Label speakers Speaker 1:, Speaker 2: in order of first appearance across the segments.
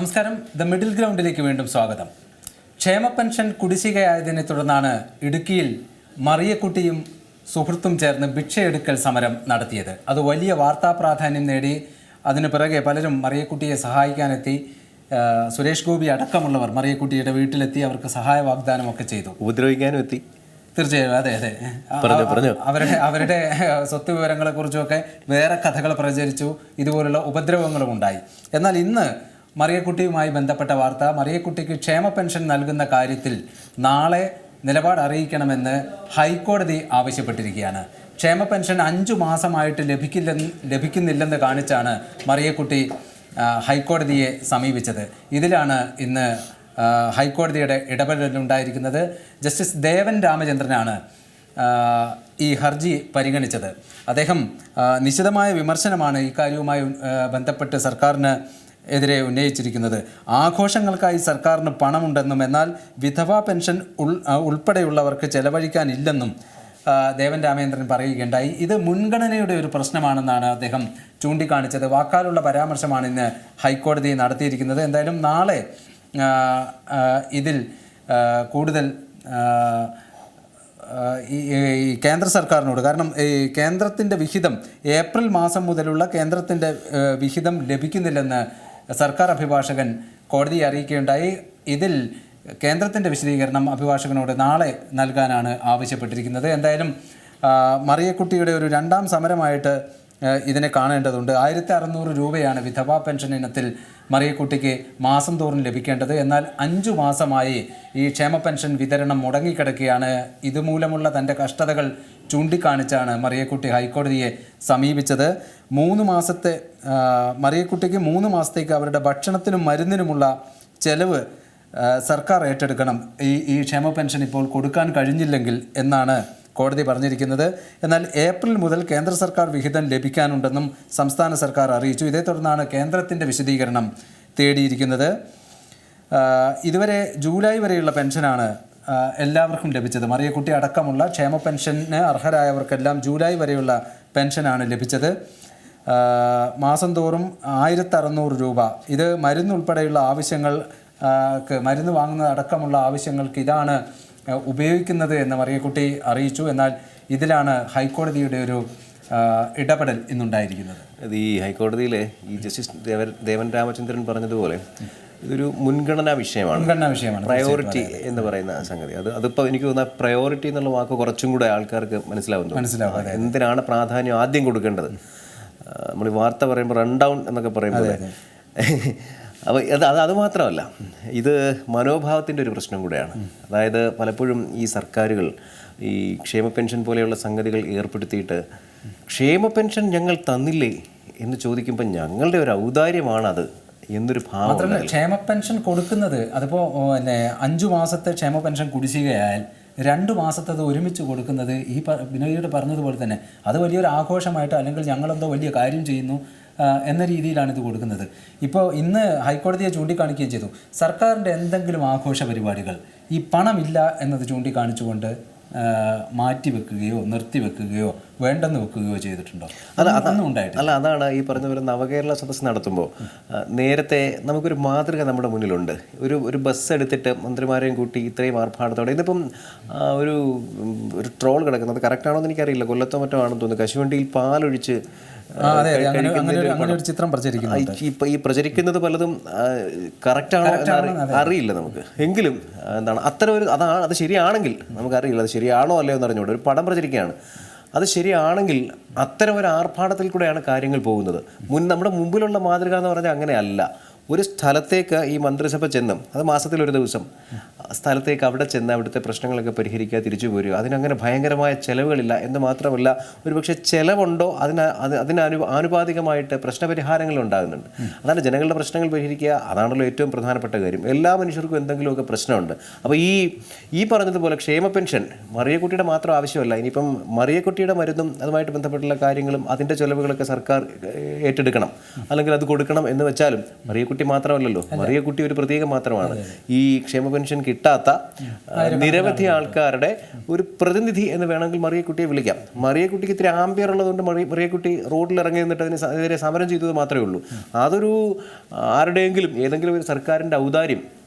Speaker 1: നമസ്കാരം. The middle ഗ്രൗണ്ടിലേക്ക് വീണ്ടും സ്വാഗതം. ക്ഷേമ പെൻഷൻ കുടിശ്ശികയായതിനെ തുടർന്നാണ് ഇടുക്കിയിൽ മറിയക്കുട്ടിയും സുഹൃത്തും ചേർന്ന് ഭിക്ഷയെടുക്കൽ സമരം നടത്തിയത്. അത് വലിയ വാർത്താ പ്രാധാന്യം നേടി. അതിനു പിറകെ പലരും മറിയക്കുട്ടിയെ സഹായിക്കാനെത്തി. സുരേഷ് ഗോപി അടക്കമുള്ളവർ മറിയക്കുട്ടിയുടെ വീട്ടിലെത്തി അവർക്ക് സഹായ വാഗ്ദാനം ഒക്കെ ചെയ്തു.
Speaker 2: ഉപദ്രവിക്കാനും എത്തി.
Speaker 1: തീർച്ചയായും അതെ അതെ. അവരുടെ അവരുടെ സ്വത്ത് വിവരങ്ങളെ കുറിച്ചൊക്കെ വേറെ കഥകൾ പ്രചരിച്ചു. ഇതുപോലുള്ള ഉപദ്രവങ്ങളും ഉണ്ടായി. എന്നാൽ ഇന്ന് മറിയക്കുട്ടിയുമായി ബന്ധപ്പെട്ട വാർത്ത. മറിയക്കുട്ടിക്ക് ക്ഷേമ പെൻഷൻ നൽകുന്ന കാര്യത്തിൽ നാളെ നിലപാട് അറിയിക്കണമെന്ന് ഹൈക്കോടതി ആവശ്യപ്പെട്ടിരിക്കുകയാണ്. ക്ഷേമ പെൻഷൻ അഞ്ചു മാസമായിട്ട് ലഭിക്കില്ല ലഭിക്കുന്നില്ലെന്ന് കാണിച്ചാണ് മറിയക്കുട്ടി ഹൈക്കോടതിയെ സമീപിച്ചത്. ഇതിലാണ് ഇന്ന് ഹൈക്കോടതിയുടെ ഇടപെടലുണ്ടായിരിക്കുന്നത്. ജസ്റ്റിസ് ദേവൻ രാമചന്ദ്രനാണ് ഈ ഹർജി പരിഗണിച്ചത്. അദ്ദേഹം നിശിതമായ വിമർശനമാണ് ഇക്കാര്യവുമായി ബന്ധപ്പെട്ട് സർക്കാരിന് എതിരെ ഉന്നയിച്ചിരിക്കുന്നത്. ആഘോഷങ്ങൾക്കായി സർക്കാരിന് പണമുണ്ടെന്നും എന്നാൽ വിധവാ പെൻഷൻ ഉൾ ഉൾപ്പെടെയുള്ളവർക്ക് ചെലവഴിക്കാനില്ലെന്നും ദേവൻ രാമേന്ദ്രൻ പറയുകയുണ്ടായി. ഇത് മുൻഗണനയുടെ ഒരു പ്രശ്നമാണെന്നാണ് അദ്ദേഹം ചൂണ്ടിക്കാണിച്ചത്. വാക്കാലുള്ള പരാമർശമാണ് ഇന്ന് ഹൈക്കോടതി നടത്തിയിരിക്കുന്നത്. എന്തായാലും നാളെ ഇതിൽ കൂടുതൽ ഈ കേന്ദ്ര സർക്കാരിനോട് കാരണം ഈ കേന്ദ്രത്തിന്റെ വിഹിതം ഏപ്രിൽ മാസം മുതലുള്ള കേന്ദ്രത്തിന്റെ വിഹിതം ലഭിക്കുന്നില്ലെന്ന് സർക്കാർ അഭിഭാഷകൻ കോടതിയെ അറിയിക്കുകയുണ്ടായി. ഇതിൽ കേന്ദ്രത്തിന്റെ വിശദീകരണം അഭിഭാഷകനോട് നാളെ നൽകാനാണ് ആവശ്യപ്പെട്ടിരിക്കുന്നത്. എന്തായാലും മറിയക്കുട്ടിയുടെ ഒരു രണ്ടാം സമരമായിട്ട് ഇതിനെ കാണേണ്ടതുണ്ട്. ആയിരത്തി അറുന്നൂറ് രൂപയാണ് വിധവാ പെൻഷൻ ഇനത്തിൽ മറിയക്കുട്ടിക്ക് മാസം തോറും ലഭിക്കേണ്ടത്. എന്നാൽ അഞ്ചു മാസമായി ഈ ക്ഷേമ പെൻഷൻ വിതരണം മുടങ്ങിക്കിടക്കുകയാണ്. ഇതുമൂലമുള്ള തന്റെ കഷ്ടതകൾ ചൂണ്ടിക്കാണിച്ചാണ് മറിയക്കുട്ടി ഹൈക്കോടതിയെ സമീപിച്ചത്. മൂന്ന് മാസത്തെ മറിയക്കുട്ടിക്ക് മൂന്ന് മാസത്തേക്ക് അവരുടെ ഭക്ഷണത്തിനും മരുന്നിനുമുള്ള ചെലവ് സർക്കാർ ഏറ്റെടുക്കണം. ഈ ഈ ക്ഷേമ പെൻഷൻ ഇപ്പോൾ കൊടുക്കാൻ കഴിഞ്ഞില്ലെങ്കിൽ എന്നാണ് കോടതി പറഞ്ഞിരിക്കുന്നത്. എന്നാൽ ഏപ്രിൽ മുതൽ കേന്ദ്ര സർക്കാർ വിഹിതം ലഭിക്കാനുണ്ടെന്നും സംസ്ഥാന സർക്കാർ അറിയിച്ചു. ഇതേ തുടർന്നാണ് കേന്ദ്രത്തിന്റെ വിശദീകരണം തേടിയിരിക്കുന്നത്. ഇതുവരെ ജൂലൈ വരെയുള്ള പെൻഷനാണ് എല്ലാവർക്കും ലഭിച്ചത്. മറിയക്കുട്ടി അടക്കമുള്ള ക്ഷേമ പെൻഷന് അർഹരായവർക്കെല്ലാം ജൂലൈ വരെയുള്ള പെൻഷനാണ് ലഭിച്ചത്. മാസം തോറും ആയിരത്തി അറുന്നൂറ് രൂപ. ഇത് മരുന്നുൾപ്പെടെയുള്ള ആവശ്യങ്ങൾ മരുന്ന് വാങ്ങുന്നത് അടക്കമുള്ള ആവശ്യങ്ങൾക്ക് ഇതാണ് ഉപയോഗിക്കുന്നത് എന്ന് മറിയക്കുട്ടി അറിയിച്ചു. എന്നാൽ ഇതിലാണ് ഹൈക്കോടതിയുടെ ഒരു ഇടപെടൽ ഇന്നുണ്ടായിരിക്കുന്നത്.
Speaker 2: അത് ഈ ഹൈക്കോടതിയിലെ ഈ ജസ്റ്റിസ് ദേവൻ രാമചന്ദ്രൻ പറഞ്ഞതുപോലെ ഇതൊരു മുൻഗണനാ വിഷയമാണ്.
Speaker 1: മുൻഗണനാ വിഷയമാണ്
Speaker 2: പ്രയോറിറ്റി എന്ന് പറയുന്ന സംഗതി. അത് അതിപ്പോൾ എനിക്ക് തോന്നുന്ന പ്രയോറിറ്റി എന്നുള്ള വാക്ക് കുറച്ചും കൂടെ ആൾക്കാർക്ക് മനസ്സിലാവുന്നു
Speaker 1: മനസ്സിലാവും,
Speaker 2: എന്തിനാണ് പ്രാധാന്യം ആദ്യം കൊടുക്കേണ്ടത്? നമ്മൾ വാർത്ത പറയുമ്പോൾ റൺ ഡൗൺ എന്നൊക്കെ പറയുമ്പോൾ അപ്പോൾ അത്. അത് അത് മാത്രമല്ല ഇത് മനോഭാവത്തിന്റെ ഒരു പ്രശ്നം കൂടെയാണ്. അതായത് പലപ്പോഴും ഈ സർക്കാരുകൾ ഈ ക്ഷേമ പെൻഷൻ പോലെയുള്ള സംഗതികൾ ഏർപ്പെടുത്തിയിട്ട് ക്ഷേമ പെൻഷൻ ഞങ്ങൾ തന്നില്ലേ എന്ന് ചോദിക്കുമ്പോൾ ഞങ്ങളുടെ ഒരു ഔദാര്യമാണത്. എന്നൊരു ഭാവം
Speaker 1: ക്ഷേമ പെൻഷൻ കൊടുക്കുന്നത് അതിപ്പോൾ പിന്നെ അഞ്ചു മാസത്തെ ക്ഷേമ പെൻഷൻ കുടിശ്ശികയായാൽ രണ്ട് അത് ഒരുമിച്ച് കൊടുക്കുന്നത് ഈ വിനോദിയോട് പറഞ്ഞതുപോലെ തന്നെ അത് വലിയൊരു ആഘോഷമായിട്ട് അല്ലെങ്കിൽ ഞങ്ങളെന്തോ വലിയ കാര്യം ചെയ്യുന്നു എന്ന രീതിയിലാണ് ഇത് കൊടുക്കുന്നത്. ഇപ്പോൾ ഇന്ന് ഹൈക്കോടതിയെ ചൂണ്ടിക്കാണിക്കുകയും ചെയ്തു. സർക്കാരിന്റെ എന്തെങ്കിലും ആഘോഷ പരിപാടികൾ ഈ പണമില്ല എന്നത് ചൂണ്ടിക്കാണിച്ചുകൊണ്ട് മാറ്റിവെക്കുകയോ നിർത്തിവെക്കുകയോ വേണ്ടെന്ന് വെക്കുകയോ ചെയ്തിട്ടുണ്ടോ? ഉണ്ടായിട്ടില്ല.
Speaker 2: അല്ല അതാണ് ഈ പറഞ്ഞ പോലെ നവകേരള സദസ്സ് നടത്തുമ്പോൾ നേരത്തെ നമുക്കൊരു മാതൃക നമ്മുടെ മുന്നിലുണ്ട്. ഒരു ഒരു ബസ് എടുത്തിട്ട് മന്ത്രിമാരെയും കൂട്ടി ഇത്രയും ആർഭാടത്തോടെ ഇന്നിപ്പം ഒരു ഒരു ട്രോൾ കിടക്കുന്നത് കറക്റ്റാണോ എന്ന് എനിക്കറിയില്ല. കൊല്ലത്തോ മറ്റോ ആണെന്ന് തോന്നുന്നു. കശുവണ്ടിയിൽ പാലൊഴിച്ച് ഈ പ്രചരിക്കുന്നത് പലതും കറക്റ്റാണോ അറിയില്ല നമുക്ക്. എങ്കിലും എന്താണ് അത്തരം ഒരു അതാണ് അത് ശരിയാണെങ്കിൽ നമുക്കറിയില്ല അത് ശരിയാണോ അല്ലയോ എന്ന് അറിഞ്ഞുകൂടെ. ഒരു പടം പ്രചരിക്കുകയാണ്. അത് ശരിയാണെങ്കിൽ അത്തരം ഒരു ആർഭാടത്തിൽ കൂടെയാണ് കാര്യങ്ങൾ പോകുന്നത്. മുൻ നമ്മുടെ മുമ്പിലുള്ള മാതൃക എന്ന് പറഞ്ഞാൽ അങ്ങനെയല്ല. ഒരു സ്ഥലത്തേക്ക് ഈ മന്ത്രിസഭ ചെന്നും അത് മാസത്തിൽ ഒരു ദിവസം സ്ഥലത്തേക്ക് അവിടെ ചെന്ന് അവിടുത്തെ പ്രശ്നങ്ങളൊക്കെ പരിഹരിക്കുക തിരിച്ചു പോരുക അതിനങ്ങനെ ഭയങ്കരമായ ചിലവുകളില്ല എന്ന് മാത്രമല്ല ഒരുപക്ഷെ ചിലവുണ്ടോ അതിന് അത് അതിനനു ആനുപാതികമായിട്ട് പ്രശ്നപരിഹാരങ്ങൾ ഉണ്ടാകുന്നുണ്ട്. അതാണ് ജനങ്ങളുടെ പ്രശ്നങ്ങൾ പരിഹരിക്കുക അതാണല്ലോ ഏറ്റവും പ്രധാനപ്പെട്ട കാര്യം. എല്ലാ മനുഷ്യർക്കും എന്തെങ്കിലുമൊക്കെ പ്രശ്നമുണ്ട്. അപ്പോൾ ഈ ഈ പറഞ്ഞതുപോലെ ക്ഷേമ പെൻഷൻ മറിയക്കുട്ടിയുടെ മാത്രം ആവശ്യമല്ല ഇനിയിപ്പം മറിയക്കുട്ടിയുടെ മരുന്നും അതുമായിട്ട് ബന്ധപ്പെട്ടുള്ള കാര്യങ്ങളും അതിന്റെ ചിലവുകളൊക്കെ സർക്കാർ ഏറ്റെടുക്കണം. അല്ലെങ്കിൽ അത് കൊടുക്കണം എന്ന് വെച്ചാലും മറിയക്കുട്ടി മറിയക്കുട്ടി മാത്രമല്ലല്ലോ. മറിയക്കുട്ടി ഒരു പ്രതീകം മാത്രമാണ്. ഈ ക്ഷേമ പെൻഷൻ കിട്ടാത്ത നിരവധി ആൾക്കാരുടെ ഒരു പ്രതിനിധി എന്ന് വേണമെങ്കിൽ മറിയക്കുട്ടിയെ വിളിക്കാം. മറിയക്കുട്ടിക്ക് ഇത്തിരി ആംബിയർ ഉള്ളതുകൊണ്ട് മറിയ മറിയക്കുട്ടി റോഡിൽ ഇറങ്ങി നിന്നിട്ട് അതിന് എതിരെ സമരം ചെയ്തത് മാത്രമേ ഉള്ളൂ. അതൊരു ആരുടെയെങ്കിലും ഏതെങ്കിലും ഒരു സർക്കാരിന്റെ ഔദാര്യം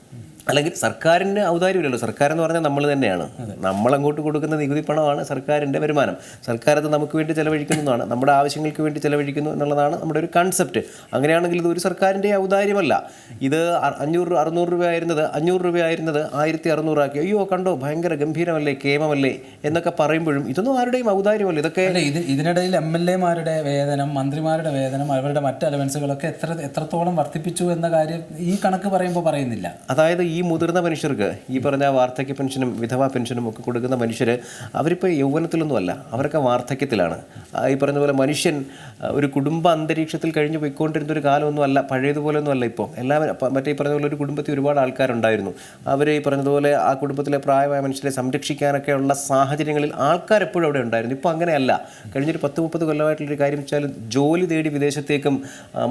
Speaker 2: അല്ലെങ്കിൽ സർക്കാരിന്റെ ഔദാര്യമില്ലല്ലോ. സർക്കാർ എന്ന് പറഞ്ഞാൽ നമ്മൾ തന്നെയാണ്. നമ്മളങ്ങോട്ട് കൊടുക്കുന്ന നികുതി പണമാണ് സർക്കാരിന്റെ വരുമാനം. സർക്കാർ അത് നമുക്ക് വേണ്ടി ചെലവഴിക്കുന്നതാണ് നമ്മുടെ ആവശ്യങ്ങൾക്ക് വേണ്ടി ചെലവഴിക്കുന്നു എന്നുള്ളതാണ് നമ്മുടെ ഒരു കൺസെപ്റ്റ് അങ്ങനെയാണെങ്കിൽ ഇത് ഒരു സർക്കാരിന്റെ ഔദാര്യമല്ല. ഇത് അഞ്ഞൂറ് അറുന്നൂറ് രൂപ ആയിരുന്നത് അഞ്ഞൂറ് രൂപ ആയിരുന്നത് ആയിരത്തി അറുന്നൂറാക്കി. അയ്യോ കണ്ടോ? ഭയങ്കര ഗംഭീരമല്ലേ കേമമല്ലേ എന്നൊക്കെ പറയുമ്പോഴും ഇതൊന്നും ആരുടെയും ഔദാര്യമല്ല. ഇതൊക്കെ
Speaker 1: ഇതിനിടയിൽ എം എൽ എമാരുടെ വേതനം മന്ത്രിമാരുടെ വേതനം അവരുടെ മറ്റ് അലവൻസുകളൊക്കെ എത്ര എത്രത്തോളം വർദ്ധിപ്പിച്ചു എന്ന കാര്യം ഈ കണക്ക് പറയുമ്പോൾ പറയുന്നില്ല.
Speaker 2: അതായത് ഈ മുതിർന്ന മനുഷ്യർക്ക് ഈ പറഞ്ഞ വാർദ്ധക്യ പെൻഷനും വിധവാ പെൻഷനും ഒക്കെ കൊടുക്കുന്ന മനുഷ്യർ അവരിപ്പോൾ യൗവനത്തിലൊന്നുമല്ല അവരൊക്കെ വാർദ്ധക്യത്തിലാണ്. ഈ പറഞ്ഞ പോലെ മനുഷ്യൻ ഒരു കുടുംബ അന്തരീക്ഷത്തിൽ കഴിഞ്ഞ് പോയിക്കൊണ്ടിരുന്ന ഒരു കാലമൊന്നും അല്ല പഴയതുപോലെ ഒന്നും അല്ല ഇപ്പോൾ എല്ലാവരും മറ്റേ ഈ പറഞ്ഞ പോലെ ഒരു കുടുംബത്തിൽ ഒരുപാട് ആൾക്കാരുണ്ടായിരുന്നു. അവർ ഈ പറഞ്ഞതുപോലെ ആ കുടുംബത്തിലെ പ്രായമായ മനുഷ്യരെ സംരക്ഷിക്കാനൊക്കെയുള്ള സാഹചര്യങ്ങളിൽ ആൾക്കാർ എപ്പോഴും അവിടെ ഉണ്ടായിരുന്നു. ഇപ്പോൾ അങ്ങനെയല്ല. കഴിഞ്ഞൊരു പത്ത് മുപ്പത് കൊല്ലമായിട്ടുള്ളൊരു കാര്യം വെച്ചാൽ ജോലി തേടി വിദേശത്തേക്കും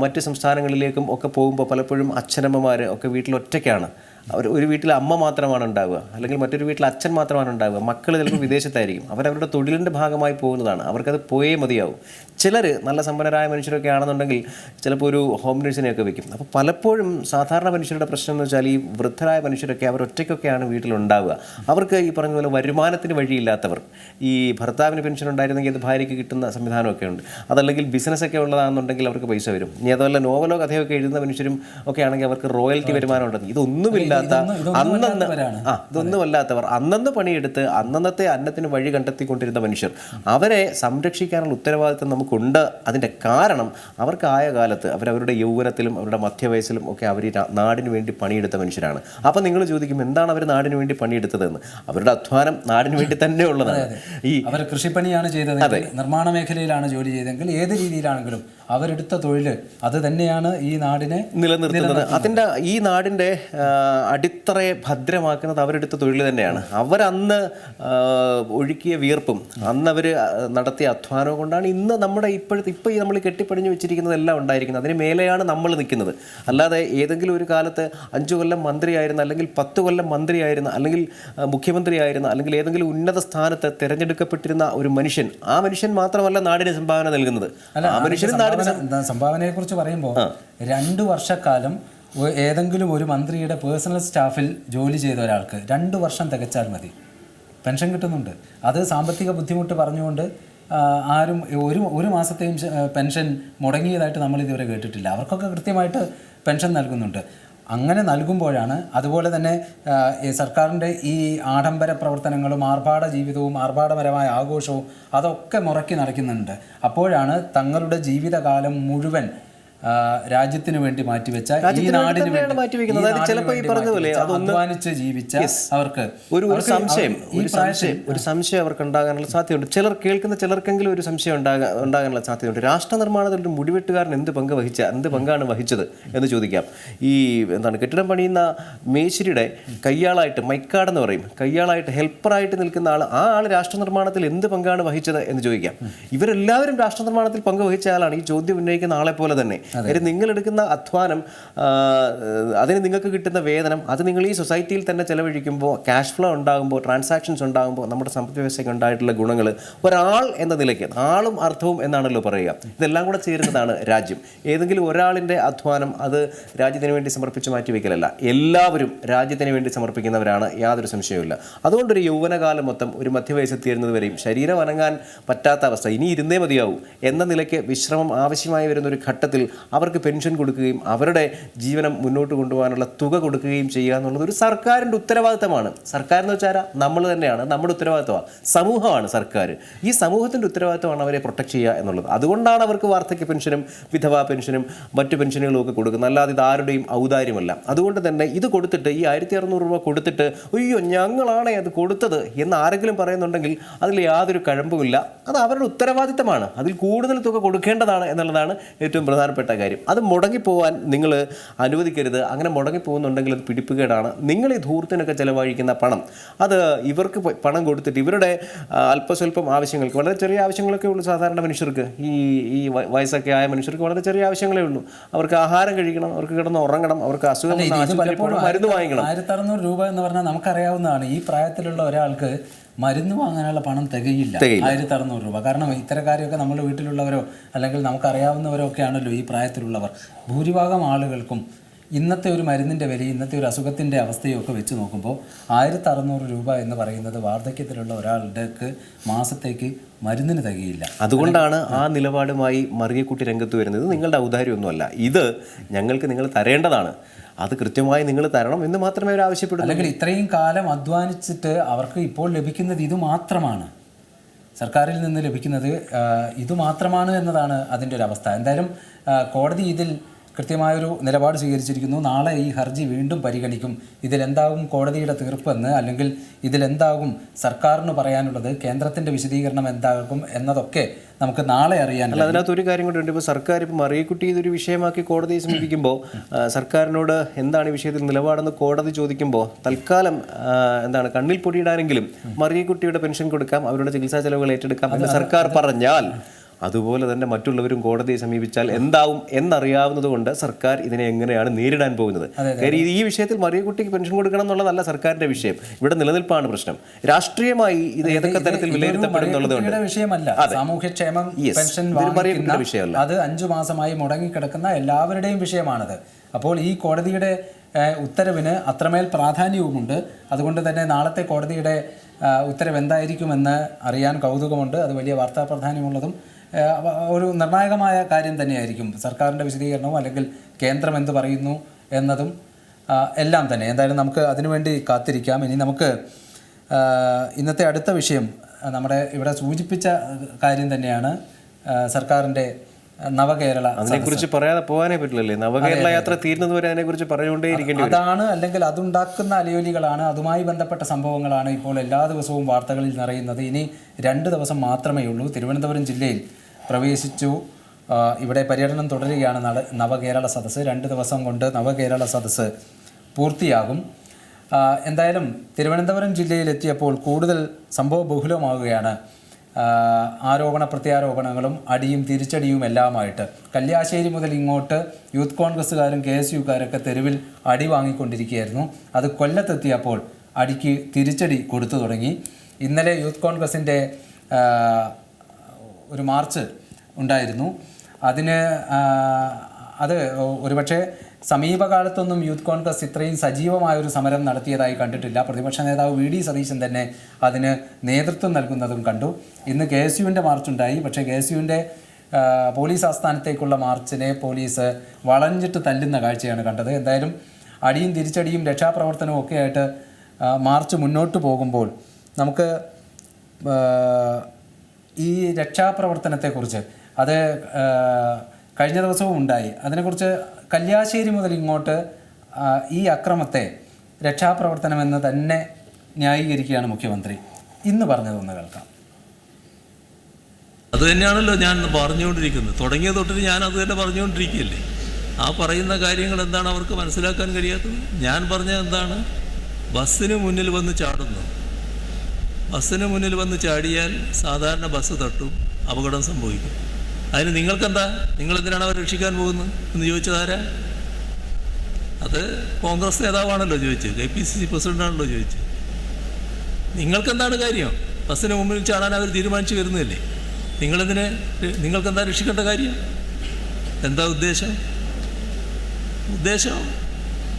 Speaker 2: മറ്റ് സംസ്ഥാനങ്ങളിലേക്കും ഒക്കെ പോകുമ്പോൾ പലപ്പോഴും അച്ഛനമ്മമാർ ഒക്കെ വീട്ടിൽ ഒറ്റയ്ക്കാണ്. അവർ ഒരു വീട്ടിൽ അമ്മ മാത്രമാണ് ഉണ്ടാവുക അല്ലെങ്കിൽ മറ്റൊരു വീട്ടിൽ അച്ഛൻ മാത്രമാണ് ഉണ്ടാവുക മക്കൾ ചിലപ്പോൾ വിദേശത്തായിരിക്കും. അവരവരുടെ തൊഴിലിന്റെ ഭാഗമായി പോകുന്നതാണ്. അവർക്കത് പോയേ മതിയാവും. ചിലർ നല്ല സമ്പന്നരായ മനുഷ്യരൊക്കെ ആണെന്നുണ്ടെങ്കിൽ ചിലപ്പോൾ ഒരു ഹോം നേഴ്സിനെയൊക്കെ വെക്കും. അപ്പോൾ പലപ്പോഴും സാധാരണ മനുഷ്യരുടെ പ്രശ്നം എന്ന് വെച്ചാൽ ഈ വൃദ്ധരായ മനുഷ്യരൊക്കെ അവർ ഒറ്റയ്ക്കൊക്കെയാണ് വീട്ടിലുണ്ടാവുക. അവർക്ക് ഈ പറഞ്ഞ പോലെ വരുമാനത്തിന് വഴിയില്ലാത്തവർ ഈ ഭർത്താവിന് പെൻഷൻ ഉണ്ടായിരുന്നെങ്കിൽ അത് ഭാര്യയ്ക്ക് കിട്ടുന്ന സംവിധാനമൊക്കെ ഉണ്ട്. അതല്ലെങ്കിൽ ബിസിനസ്സൊക്കെ ഉള്ളതാണെന്നുണ്ടെങ്കിൽ അവർക്ക് പൈസ വരും. ഇനി അതുപോലെ നോവലോ കഥയൊക്കെ എഴുതുന്ന മനുഷ്യരും ഒക്കെ ആണെങ്കിൽ അവർക്ക് റോയൽറ്റി വരുമാനം ഉണ്ടെന്ന്. ഇതൊന്നുമില്ലാത്ത
Speaker 1: ഇതൊന്നും- ഇതൊന്നും
Speaker 2: അന്നന്ന്
Speaker 1: അല്ലാത്തവരാണ്.
Speaker 2: ആ ഇതൊന്നുമല്ലാത്തവർ അന്നന്ന് പണിയെടുത്ത് അന്നന്നത്തെ അന്നത്തിന് വഴി കണ്ടെത്തിക്കൊണ്ടിരുന്ന മനുഷ്യർ. അവരെ സംരക്ഷിക്കാനുള്ള ഉത്തരവാദിത്തം നമുക്കുണ്ട്. അതിന്റെ കാരണം അവർക്ക് ആയ കാലത്ത് അവരവരുടെ യൗവനത്തിലും അവരുടെ മധ്യവയസ്സിലും ഒക്കെ അവർ നാടിന് വേണ്ടി പണിയെടുത്ത മനുഷ്യരാണ്. അപ്പം നിങ്ങൾ ചോദിക്കും എന്താണ് അവർ നാടിന് വേണ്ടി പണിയെടുത്തതെന്ന്? അവരുടെ അധ്വാനം നാടിന് വേണ്ടി തന്നെ ഉള്ളതാണ്. ഈ
Speaker 1: അവർ കൃഷിപ്പണിയാണ് ചെയ്തതെങ്കിൽ നിർമ്മാണ മേഖലയിലാണ് ജോലി ചെയ്തതെങ്കിൽ ഏത് രീതിയിലാണെങ്കിലും അവരെടുത്ത തൊഴിൽ അത് തന്നെയാണ് ഈ നാടിനെ
Speaker 2: നിലനിർത്തുന്നത്. അതിന്റെ ഈ നാടിന്റെ അടിത്തറയെ ഭദ്രമാക്കുന്നത് അവരെടുത്ത തൊഴിൽ തന്നെയാണ്. അവരന്ന് ഒഴുക്കിയ വിയർപ്പും അന്ന് അവർ നടത്തിയ അധ്വാനവും കൊണ്ടാണ് ഇന്ന് നമ്മുടെ ഇപ്പോഴത്തെ ഇപ്പോൾ ഈ നമ്മൾ കെട്ടിപ്പടിഞ്ഞു വെച്ചിരിക്കുന്നതെല്ലാം ഉണ്ടായിരിക്കുന്നത്. അതിന് മേലെയാണ് നമ്മൾ നിൽക്കുന്നത്. അല്ലാതെ ഏതെങ്കിലും ഒരു കാലത്ത് അഞ്ചു കൊല്ലം മന്ത്രിയായിരുന്ന അല്ലെങ്കിൽ പത്ത് കൊല്ലം മന്ത്രിയായിരുന്ന അല്ലെങ്കിൽ മുഖ്യമന്ത്രിയായിരുന്ന അല്ലെങ്കിൽ ഏതെങ്കിലും ഉന്നത സ്ഥാനത്ത് തിരഞ്ഞെടുക്കപ്പെട്ടിരുന്ന ഒരു മനുഷ്യൻ ആ മനുഷ്യൻ മാത്രമല്ല നാടിന് സംഭാവന നൽകുന്നത്. ആ മനുഷ്യൻ നാടിന്
Speaker 1: സംഭാവനയെ കുറിച്ച് പറയുമ്പോൾ രണ്ടു വർഷക്കാലം ഏതെങ്കിലും ഒരു മന്ത്രിയുടെ പേഴ്സണൽ സ്റ്റാഫിൽ ജോലി ചെയ്ത ഒരാൾക്ക് രണ്ട് വർഷം തികച്ചാൽ മതി. പെൻഷൻ കിട്ടുന്നുണ്ട്. അത് സാമ്പത്തിക ബുദ്ധിമുട്ട് പറഞ്ഞുകൊണ്ട് ആരും ഒരു ഒരു മാസത്തെയും പെൻഷൻ മുടങ്ങിയതായിട്ട് നമ്മൾ ഇതുവരെ കേട്ടിട്ടില്ല. അവർക്കൊക്കെ കൃത്യമായിട്ട് പെൻഷൻ നൽകുന്നുണ്ട്. അങ്ങനെ നൽകുമ്പോഴാണ് അതുപോലെ തന്നെ സർക്കാരിന്റെ ഈ ആഡംബര പ്രവർത്തനങ്ങളും ആർഭാട ജീവിതവും ആർഭാടപരമായ ആഘോഷവും അതൊക്കെ മുറക്കി നടക്കുന്നുണ്ട്. അപ്പോഴാണ് തങ്ങളുടെ ജീവിതകാലം മുഴുവൻ രാജ്യത്തിന് വേണ്ടി മാറ്റിവെച്ച ഈ നാടിന് അധ്വാനിച്ച് ജീവിച്ച അവർക്ക്
Speaker 2: ഒരു സംശയം ഒരു സംശയം ഒരു സംശയം അവർക്ക് ഉണ്ടാകാനുള്ള സാധ്യതയുണ്ട്. ചിലർ കേൾക്കുന്ന ചിലർക്കെങ്കിലും ഒരു സംശയം ഉണ്ടാകാൻ ഉണ്ടാകാനുള്ള സാധ്യതയുണ്ട്. രാഷ്ട്ര നിർമ്മാണത്തിൽ ഒരു മുടിവെട്ടുകാരൻ എന്ത് പങ്ക് വഹിച്ച എന്ത് പങ്കാണ് വഹിച്ചത് എന്ന് ചോദിക്കാം. ഈ എന്താണ് കെട്ടിടം പണിയുന്ന മേശിരിയുടെ കയ്യാളായിട്ട് മൈക്കാടെന്ന് പറയും കയ്യാളായിട്ട് ഹെൽപ്പറായിട്ട് നിൽക്കുന്ന ആൾ ആ ആൾ രാഷ്ട്ര നിർമ്മാണത്തിൽ എന്ത് പങ്കാണ് വഹിച്ചത് എന്ന് ചോദിക്കാം. ഇവരെല്ലാവരും രാഷ്ട്ര നിർമ്മാണത്തിൽ പങ്ക് വഹിച്ച ആളാണ്. ഈ ചോദ്യം ഉന്നയിക്കുന്ന ആളെ പോലെ തന്നെ. കാര്യം നിങ്ങൾ എടുക്കുന്ന അധ്വാനം അതിന് നിങ്ങൾക്ക് കിട്ടുന്ന വേതനം അത് നിങ്ങൾ ഈ സൊസൈറ്റിയിൽ തന്നെ ചെലവഴിക്കുമ്പോൾ ക്യാഷ് ഫ്ലോ ഉണ്ടാകുമ്പോൾ ട്രാൻസാക്ഷൻസ് ഉണ്ടാകുമ്പോൾ നമ്മുടെ സമ്പദ് വ്യവസ്ഥയ്ക്ക് ഉണ്ടായിട്ടുള്ള ഗുണങ്ങൾ ഒരാൾ എന്ന നിലയ്ക്ക് ആളും അർത്ഥവും എന്നാണല്ലോ പറയുക. ഇതെല്ലാം കൂടെ ചേരുന്നതാണ് രാജ്യം. ഏതെങ്കിലും ഒരാളിന്റെ അധ്വാനം അത് രാജ്യത്തിന് വേണ്ടി സമർപ്പിച്ച് മാറ്റിവെക്കലല്ല. എല്ലാവരും രാജ്യത്തിന് വേണ്ടി സമർപ്പിക്കുന്നവരാണ് യാതൊരു സംശയവുമില്ല. അതുകൊണ്ടൊരു യൗവനകാലം മൊത്തം ഒരു മധ്യവയസ്സെത്തിയിരുന്നത് വരെയും ശരീരം അനങ്ങാൻ പറ്റാത്ത അവസ്ഥ ഇനി ഇരുന്നേ മതിയാവൂ എന്ന നിലയ്ക്ക് വിശ്രമം ആവശ്യമായി വരുന്ന ഒരു ഘട്ടത്തിൽ അവർക്ക് പെൻഷൻ കൊടുക്കുകയും അവരുടെ ജീവനം മുന്നോട്ട് കൊണ്ടുപോകാനുള്ള തുക കൊടുക്കുകയും ചെയ്യുക എന്നുള്ളത് ഒരു സർക്കാരിന്റെ ഉത്തരവാദിത്തമാണ്. സർക്കാർ എന്ന് വെച്ചാൽ നമ്മൾ തന്നെയാണ് നമ്മുടെ ഉത്തരവാദിത്തമാണ്. സമൂഹമാണ് സർക്കാർ. ഈ സമൂഹത്തിന്റെ ഉത്തരവാദിത്തമാണ് അവരെ പ്രൊട്ടക്ട് ചെയ്യുക എന്നുള്ളത്. അതുകൊണ്ടാണ് അവർക്ക് വാർദ്ധക്യ പെൻഷനും വിധവാ പെൻഷനും മറ്റു പെൻഷനുകളും ഒക്കെ കൊടുക്കുന്നത്. അല്ലാതെ ഇത് ആരുടെയും ഔദാര്യമല്ല. അതുകൊണ്ട് തന്നെ ഇത് കൊടുത്തിട്ട് ഈ ആയിരത്തി അറുന്നൂറ് രൂപ കൊടുത്തിട്ട് അയ്യോ ഞങ്ങളാണേ അത് കൊടുത്തത് എന്ന് ആരെങ്കിലും പറയുന്നുണ്ടെങ്കിൽ അതിൽ യാതൊരു കഴമ്പുമില്ല. അത് അവരുടെ ഉത്തരവാദിത്തമാണ്. അതിൽ കൂടുതൽ തുക കൊടുക്കേണ്ടതാണ് എന്നുള്ളതാണ് ഏറ്റവും പ്രധാനപ്പെട്ട കാര്യം. അത് മുടങ്ങിപ്പോവാൻ നിങ്ങൾ അനുവദിക്കരുത്. അങ്ങനെ മുടങ്ങിപ്പോകുന്നുണ്ടെങ്കിൽ അത് പിടിപ്പുകേടാണ്. നിങ്ങൾ ഈ ധൂർത്തിനൊക്കെ ചിലവഴിക്കുന്ന പണം അത് ഇവർക്ക് പണം കൊടുത്തിട്ട് ഇവരുടെ അല്പസ്വല്പം ആവശ്യങ്ങൾക്ക് വളരെ ചെറിയ ആവശ്യങ്ങളൊക്കെ ഉള്ളൂ സാധാരണ മനുഷ്യർക്ക്. ഈ ഈ വയസ്സൊക്കെ ആയ മനുഷ്യർക്ക് വളരെ ചെറിയ ആവശ്യങ്ങളേ ഉള്ളൂ. അവർക്ക് ആഹാരം കഴിക്കണം അവർക്ക് കിടന്ന് ഉറങ്ങണം അവർക്ക് അസുഖം മരുന്ന് വാങ്ങിക്കണം.
Speaker 1: ആയിരത്തി അറുന്നൂറ് രൂപ എന്ന് പറഞ്ഞാൽ നമുക്കറിയാവുന്നതാണ് ഈ പ്രായത്തിലുള്ള ഒരാൾക്ക് മരുന്ന് വാങ്ങാനുള്ള പണം തികയില്ല. ആയിരത്തി അറുന്നൂറ് രൂപ. കാരണം ഇത്തരക്കാരെയൊക്കെ നമ്മുടെ വീട്ടിലുള്ളവരോ അല്ലെങ്കിൽ നമുക്കറിയാവുന്നവരോ ഒക്കെ ആണല്ലോ ഈ പ്രായത്തിലുള്ളവർ. ഭൂരിഭാഗം ആളുകൾക്കും ഇന്നത്തെ ഒരു മരുന്നിന്റെ വില ഇന്നത്തെ ഒരു അസുഖത്തിന്റെ അവസ്ഥയൊക്കെ ഒക്കെ വെച്ച് നോക്കുമ്പോൾ ആയിരത്തി അറുന്നൂറ് രൂപ എന്ന് പറയുന്നത് വാർദ്ധക്യത്തിലുള്ള ഒരാളുടെ മാസത്തേക്ക് മരുന്നിന് തികയില്ല.
Speaker 2: അതുകൊണ്ടാണ് ആ നിലപാടുമായി മറിയക്കുട്ടി രംഗത്ത് വരുന്നത് നിങ്ങളുടെ ഔദാര്യമൊന്നുമല്ല. ഇത് ഞങ്ങൾക്ക് നിങ്ങൾ തരേണ്ടതാണ്. അത് കൃത്യമായി നിങ്ങൾ തരണം എന്ന് മാത്രമേ അവർ ആവശ്യപ്പെടുന്നു
Speaker 1: അല്ലെങ്കിൽ ഇത്രയും കാലം അധ്വാനിച്ചിട്ട് അവർക്ക് ഇപ്പോൾ ലഭിക്കുന്നത് ഇത് മാത്രമാണ്. സർക്കാരിൽ നിന്ന് ലഭിക്കുന്നത് ഇത് മാത്രമാണ് എന്നതാണ് അതിന്റെ ഒരു അവസ്ഥ. എന്തായാലും കോടതി ഇതിൽ കൃത്യമായൊരു നിലപാട് സ്വീകരിച്ചിരിക്കുന്നു. നാളെ ഈ ഹർജി വീണ്ടും പരിഗണിക്കും. ഇതിലെന്താകും കോടതിയുടെ തീർപ്പെന്ന് അല്ലെങ്കിൽ ഇതിലെന്താകും സർക്കാരിന് പറയാനുള്ളത് കേന്ദ്രത്തിന്റെ വിശദീകരണം എന്താകും എന്നതൊക്കെ നമുക്ക് നാളെ അറിയാൻ
Speaker 2: അല്ല അതിനകത്ത് ഒരു കാര്യം കൂടി ഉണ്ട്. ഇപ്പോൾ സർക്കാർ ഇപ്പോൾ മറിയക്കുട്ടി ഇതൊരു വിഷയമാക്കി കോടതിയെ സമീപിക്കുമ്പോൾ സർക്കാരിനോട് എന്താണ് ഈ വിഷയത്തിൽ നിലപാടെന്ന് കോടതി ചോദിക്കുമ്പോൾ തൽക്കാലം എന്താണ് കണ്ണിൽ പൊടിയിടാനെങ്കിലും മറിയക്കുട്ടിയുടെ പെൻഷൻ കൊടുക്കാം അവരുടെ ചികിത്സാ ചെലവുകൾ ഏറ്റെടുക്കാം എന്ന് സർക്കാർ പറഞ്ഞാൽ അതുപോലെ തന്നെ മറ്റുള്ളവരും കോടതിയെ സമീപിച്ചാൽ എന്താവും എന്നറിയാവുന്നത് കൊണ്ട് സർക്കാർ ഇതിനെ എങ്ങനെയാണ് നേരിടാൻ പോകുന്നത്? കാര്യം ഈ- വിഷയത്തിൽ മറിയക്കുട്ടിക്ക് പെൻഷൻ കൊടുക്കണം എന്നുള്ളതല്ല സർക്കാരിന്റെ വിഷയം. ഇവിടെ നിലനിൽപ്പാണ് പ്രശ്നം. രാഷ്ട്രീയമായി ഇത് ഏതൊക്കെ തരത്തിൽ വിലയിരുത്തപ്പെടും എന്നുള്ളത്
Speaker 1: വിഷയമല്ല. സാമൂഹ്യക്ഷേമം. പെൻഷൻ
Speaker 2: വിഷയമല്ല.
Speaker 1: അത് അഞ്ചു മാസമായി മുടങ്ങിക്കിടക്കുന്ന എല്ലാവരുടെയും വിഷയമാണത്. അപ്പോൾ ഈ കോടതിയുടെ ഉത്തരവിന് അത്രമേൽ പ്രാധാന്യവുമുണ്ട്. അതുകൊണ്ട് തന്നെ നാളത്തെ കോടതിയുടെ ഉത്തരവ് എന്തായിരിക്കുമെന്ന് അറിയാൻ കൗതുകമുണ്ട്. അത് വലിയ വാർത്താ പ്രാധാന്യമുള്ളതും ഒരു നിർണായകമായ കാര്യം തന്നെയായിരിക്കും സർക്കാരിന്റെ വിശദീകരണവും അല്ലെങ്കിൽ കേന്ദ്രം എന്ത് പറയുന്നു എന്നതും എല്ലാം തന്നെ. എന്തായാലും നമുക്ക് അതിനുവേണ്ടി കാത്തിരിക്കാം. ഇനി നമുക്ക് ഇന്നത്തെ അടുത്ത വിഷയം നമ്മുടെ ഇവിടെ സൂചിപ്പിച്ച കാര്യം തന്നെയാണ് സർക്കാരിന്റെ സർക്കാരിന്റെ നവകേരള
Speaker 2: അതിനെക്കുറിച്ച് പറയാതെ പോകാനേ പറ്റില്ലല്ലേ? നവകേരള യാത്ര തീരുന്നത് വരെ അതിനെക്കുറിച്ച് പറഞ്ഞുകൊണ്ടേയിരിക്കേണ്ടി
Speaker 1: അതാണ് അല്ലെങ്കിൽ അതുണ്ടാക്കുന്ന അലയോലികളാണ് അതുമായി ബന്ധപ്പെട്ട സംഭവങ്ങളാണ് ഇപ്പോൾ എല്ലാ ദിവസവും വാർത്തകളിൽ നിറയുന്നത്. ഇനി രണ്ട് ദിവസം മാത്രമേ ഉള്ളൂ. തിരുവനന്തപുരം ജില്ലയിൽ പ്രവേശിച്ചു. ഇവിടെ പര്യടനം തുടരുകയാണ് നട- നവകേരള സദസ്സ്. രണ്ട് ദിവസം കൊണ്ട് നവകേരള സദസ്സ് പൂർത്തിയാകും. എന്തായാലും തിരുവനന്തപുരം ജില്ലയിലെത്തിയപ്പോൾ കൂടുതൽ സംഭവ ബഹുലമാവുകയാണ് ആരോപണ പ്രത്യാരോപണങ്ങളും അടിയും തിരിച്ചടിയും എല്ലാമായിട്ട്. കല്യാശ്ശേരി മുതൽ ഇങ്ങോട്ട് യൂത്ത് കോൺഗ്രസ്സുകാരും കെ എസ് യുക്കാരൊക്കെ തെരുവിൽ അടി വാങ്ങിക്കൊണ്ടിരിക്കുകയായിരുന്നു. അത് കൊല്ലത്തെത്തിയപ്പോൾ അടിക്ക് തിരിച്ചടി കൊടുത്തു തുടങ്ങി. ഇന്നലെ യൂത്ത് കോൺഗ്രസിന്റെ ഒരു മാർച്ച് ഉണ്ടായിരുന്നു. അതിന് അത് ഒരുപക്ഷെ സമീപകാലത്തൊന്നും യൂത്ത് കോൺഗ്രസ് ഇത്രയും സജീവമായ ഒരു സമരം നടത്തിയതായി കണ്ടിട്ടില്ല. പ്രതിപക്ഷ നേതാവ് വി ഡി സതീശൻ തന്നെ അതിന് നേതൃത്വം നൽകുന്നതും കണ്ടു. ഇന്ന് കെ എസ് യുവിന്റെ മാർച്ചുണ്ടായി. പക്ഷേ കെ എസ് യുവിന്റെ പോലീസ് ആസ്ഥാനത്തേക്കുള്ള മാർച്ചിനെ പോലീസ് വളഞ്ഞിട്ട് തല്ലുന്ന കാഴ്ചയാണ് കണ്ടത്. എന്തായാലും അടിയും തിരിച്ചടിയും രക്ഷാപ്രവർത്തനവും ഒക്കെ ആയിട്ട് മാർച്ച് മുന്നോട്ട് പോകുമ്പോൾ നമുക്ക് ഈ രക്ഷാപ്രവർത്തനത്തെക്കുറിച്ച് അത് കഴിഞ്ഞ ദിവസവും ഉണ്ടായി. അതിനെക്കുറിച്ച് കല്യാശ്ശേരി മുതൽ ഇങ്ങോട്ട് ഈ അക്രമത്തെ രക്ഷാപ്രവർത്തനമെന്ന് തന്നെ ന്യായീകരിക്കുകയാണ് മുഖ്യമന്ത്രി. ഇന്ന് പറഞ്ഞതൊന്ന് കേൾക്കാം.
Speaker 3: അത് തന്നെയാണല്ലോ ഞാൻ പറഞ്ഞുകൊണ്ടിരിക്കുന്നത്. തുടങ്ങിയ തൊട്ടിട്ട് ഞാൻ അത് തന്നെ പറഞ്ഞുകൊണ്ടിരിക്കുകയല്ലേ? ആ പറയുന്ന കാര്യങ്ങൾ എന്താണ് അവർക്ക് മനസ്സിലാക്കാൻ കഴിയാത്തത്? ഞാൻ പറഞ്ഞത് എന്താണ്? ബസ്സിന് മുന്നിൽ വന്ന് ചാടുന്നു. ബസ്സിന് മുന്നിൽ വന്ന് ചാടിയാൽ സാധാരണ ബസ് തട്ടും അപകടം സംഭവിക്കും. അതിന് നിങ്ങൾക്കെന്താ? നിങ്ങൾ എന്തിനാണ് അവരെ രക്ഷിക്കാൻ പോകുന്നത്? എന്ന് ചോദിച്ചതാരാ അത് കോൺഗ്രസ് നേതാവാണല്ലോ ചോദിച്ചത്. കെ പി സി സി പ്രസിഡന്റാണല്ലോ ചോദിച്ചത്. നിങ്ങൾക്കെന്താണ് കാര്യം? ബസ്സിന് മുമ്പിൽ ചാടാൻ അവർ തീരുമാനിച്ചു വരുന്നതല്ലേ നിങ്ങളെന്തിന് നിങ്ങൾക്കെന്താ രക്ഷിക്കേണ്ട കാര്യം? എന്താ ഉദ്ദേശം? ഉദ്ദേശം